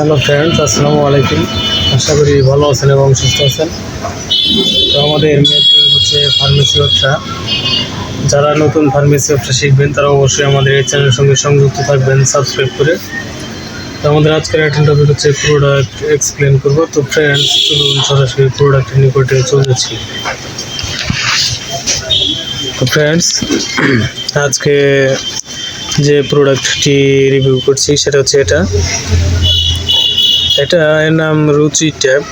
Hello friends, আসসালামু আলাইকুম। আশা করি ভালো আছেন এবং সুস্থ আছেন। তো আমাদের মেন থিং হচ্ছে ফার্মেসি ব্যবসা। যারা নতুন ফার্মেসি ব্যবসা শিখবেন, তারা অবশ্যই আমাদের এই চ্যানেলের সঙ্গে সংযুক্ত থাকবেন সাবস্ক্রাইব করে। তো আমাদের আজকের একটা টপিক হচ্ছে প্রোডাক্ট এক্সপ্লেন করব। তো ফ্রেন্ডস চলুন সরাসরি প্রোডাক্টের নিকটে চলে যাচ্ছি। তো ফ্রেন্ডস আজকে যে প্রোডাক্টটি রিভিউ করছি, সেটা হচ্ছে এটা। এটা এর নাম রুচি ট্যাপ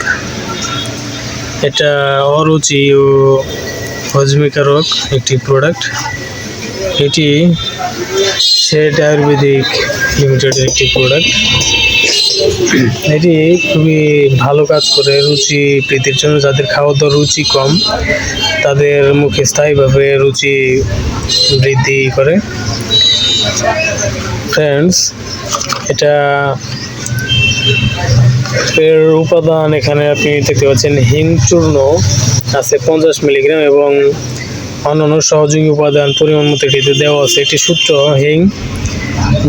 এটা অরুচি ও হজমিকারক একটি প্রোডাক্ট এটি সেট আয়ুর্বেদিক লিমিটেডের একটি প্রোডাক্ট এটি খুবই ভালো কাজ করে রুচি প্রীতির জন্য। যাদের খাওয়া দাওয়ার রুচি কম, তাদের মুখে স্থায়ীভাবে রুচি বৃদ্ধি করে। ফ্রেন্ডস এটা এর উপাদান এখানে আপনি দেখতে পাচ্ছেন হিং চূর্ণ আছে পঞ্চাশ মিলিগ্রাম এবং অন্যান্য সহযোগী উপাদান পরিমাণ মতো এটিতে দেওয়া আছে। এটি সূত্র হিং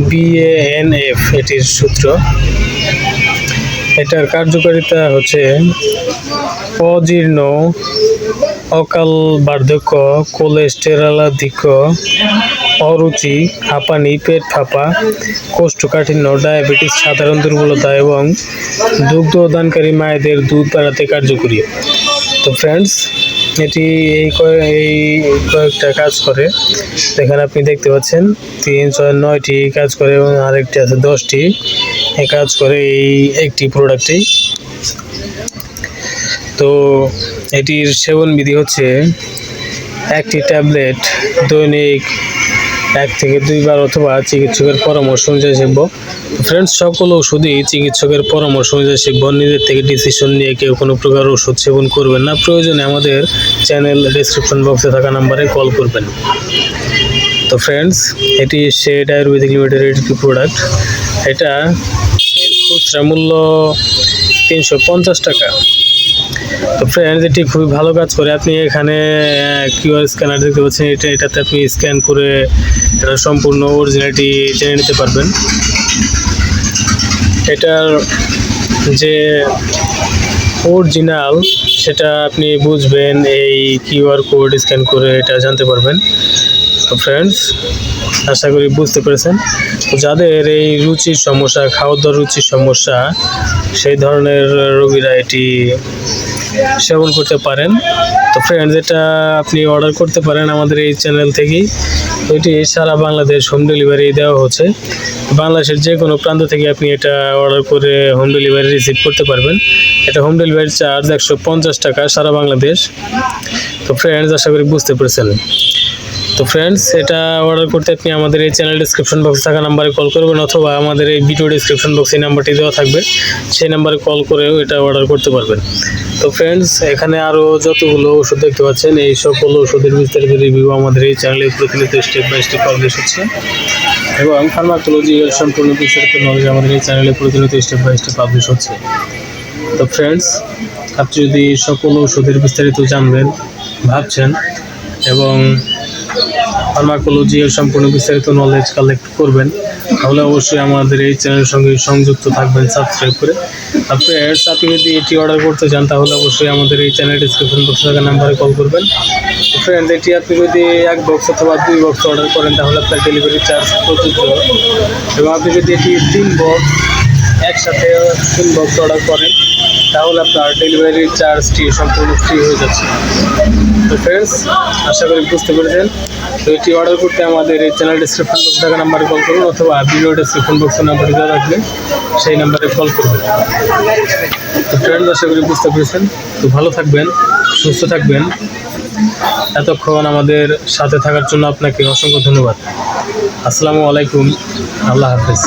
বিএএনএফ এটির সূত্র। এটার কার্যকারিতা হচ্ছে অজীর্ণ, অকাল বার্ধক্য কোলেস্টেরলাধিক্য অরুচি হাঁপানি পেট ফাঁপা কোষ্ঠকাঠিন্য, ডায়াবেটিস, সাধারণ দুর্বলতা এবং দুগ্ধ দানকারী মায়েদের দুধ বাড়াতে কার্যকরী। তো ফ্রেন্ডস এটি এই এই কয়েকটা কাজ করে। এখানে আপনি দেখতে পাচ্ছেন, তিন, ছয়, নয়টি কাজ করে এবং আরেকটি আছে, দশটি কাজ করে এই একটি প্রোডাক্টেই তো এটির সেবন বিধি হচ্ছে একটি ট্যাবলেট দৈনিক এক থেকে দুইবার অথবা চিকিৎসকের পরামর্শ অনুযায়ী শিখব। ফ্রেন্ডস সকল ওষুধই চিকিৎসকের পরামর্শ অনুযায়ী শিখব। নিজের থেকে ডিসিশন নিয়ে কেউ কোনো প্রকার ওষুধ সেবন করবেন না। প্রয়োজনে আমাদের চ্যানেল ডিসক্রিপশন বক্সে থাকা নাম্বারে কল করবেন। তো ফ্রেন্ডস এটি শেড আয়ুর্বেদিক লিমিটেড একটি প্রোডাক্ট এটা এর খুচরা মূল্য তিনশো পঞ্চাশ টাকা। তো ফ্রেন্ডস এটি খুবই ভালো কাজ করে। আপনি এখানে কিউআর স্ক্যানার দেখতে পাচ্ছেন। এটা, এটাতে আপনি স্ক্যান করে এটা সম্পূর্ণ অরিজিনালিটি জেনে নিতে পারবেন। এটার যে অরিজিনাল, সেটা আপনি বুঝবেন, এই কিউআর কোড স্ক্যান করে এটা জানতে পারবেন। তো ফ্রেন্ডস আশা করি বুঝতে পেরেছেন। তো যাদের এই রুচির সমস্যা খাওয়া দাওয়ার রুচির সমস্যা, সেই ধরনের রোগীরা এটি সেবন করতে পারেন। তো ফ্রেন্ডস এটা আপনি অর্ডার করতে পারেন আমাদের এই চ্যানেল থেকেই। এটি সারা বাংলাদেশ হোম ডেলিভারি দেওয়া হচ্ছে। বাংলাদেশের যে কোনো প্রান্ত থেকে আপনি এটা অর্ডার করে হোম ডেলিভারি রিসিভ করতে পারবেন। এটা হোম ডেলিভারি চার্জ একশো পঞ্চাশ টাকা সারা বাংলাদেশ। তো ফ্রেন্ডস আশা করি বুঝতে পেরেছেন। তো ফ্রেন্ডস এটা অর্ডার করতে আপনি আমাদের এই চ্যানেল ডিসক্রিপশন বক্সে থাকা নাম্বারে কল করবেন অথবা আমাদের এই ভিডিও ডিসক্রিপশন বক্সে এই নাম্বারটি দেওয়া থাকবে, সেই নাম্বারে কল করেও এটা অর্ডার করতে পারবেন। তো ফ্রেন্ডস এখানে আরও যতগুলো ওষুধ দেখতে পাচ্ছেন, এই সকল ওষুধের বিস্তারিত রিভিউ আমাদের এই চ্যানেলে প্রতিনিয়ত স্টেপ বাই স্টেপ পাবলিশ হচ্ছে এবং ফার্মাকোলজি সম্পূর্ণ বিস্তারিত নলেজ আমাদের এই চ্যানেলে প্রতিনিয়ত স্টেপ বাই স্টেপ পাবলিশ হচ্ছে। তো ফ্রেন্ডস আপনি যদি সকল ওষুধের বিস্তারিত জানবেন, ভাবছেন এবং ফার্মাকোলজি এর সম্পূর্ণ বিস্তারিত নলেজ কালেক্ট করবেন, তাহলে অবশ্যই আমাদের এই চ্যানেলের সঙ্গে সংযুক্ত থাকবেন সাবস্ক্রাইব করে। আপনি অ্যাডস আপনি যদি এটি অর্ডার করতে চান, তাহলে অবশ্যই আমাদের এই চ্যানেল ডিসক্রিপশন বক্সে থাকা নাম্বারে কল করবেন। ফ্রেন্ড এটি আপনি যদি এক বক্স অথবা দুই বক্স অর্ডার করেন, তাহলে আপনার ডেলিভারি চার্জ প্রযোজ্য এবং আপনি যদি এটি তিন বক্স একসাথে তিন বক্স অর্ডার করেন, তাহলে আপনার ডেলিভারি চার্জটি সম্পূর্ণ ফ্রি হয়ে যাচ্ছে। তো ফ্রেন্ডস আশা করি বুঝতে পেরেছেন। তো এটি অর্ডার করতে আমাদের এই চ্যানেল ডিসক্রিপশন বক্স থাকা নাম্বারে কল করুন, অথবা ভিডিও ডিসক্রিপশন বক্সের নাম্বারে দেওয়া থাকবে সেই নাম্বারে কল করবেন। তো ফ্রেন্ডস আশা করি বুঝতে পেরেছেন। তো ভালো থাকবেন, সুস্থ থাকবেন। এতক্ষণ আমাদের সাথে থাকার জন্য আপনাকে অসংখ্য ধন্যবাদ। আসসালামু আলাইকুম, আল্লাহ হাফেজ।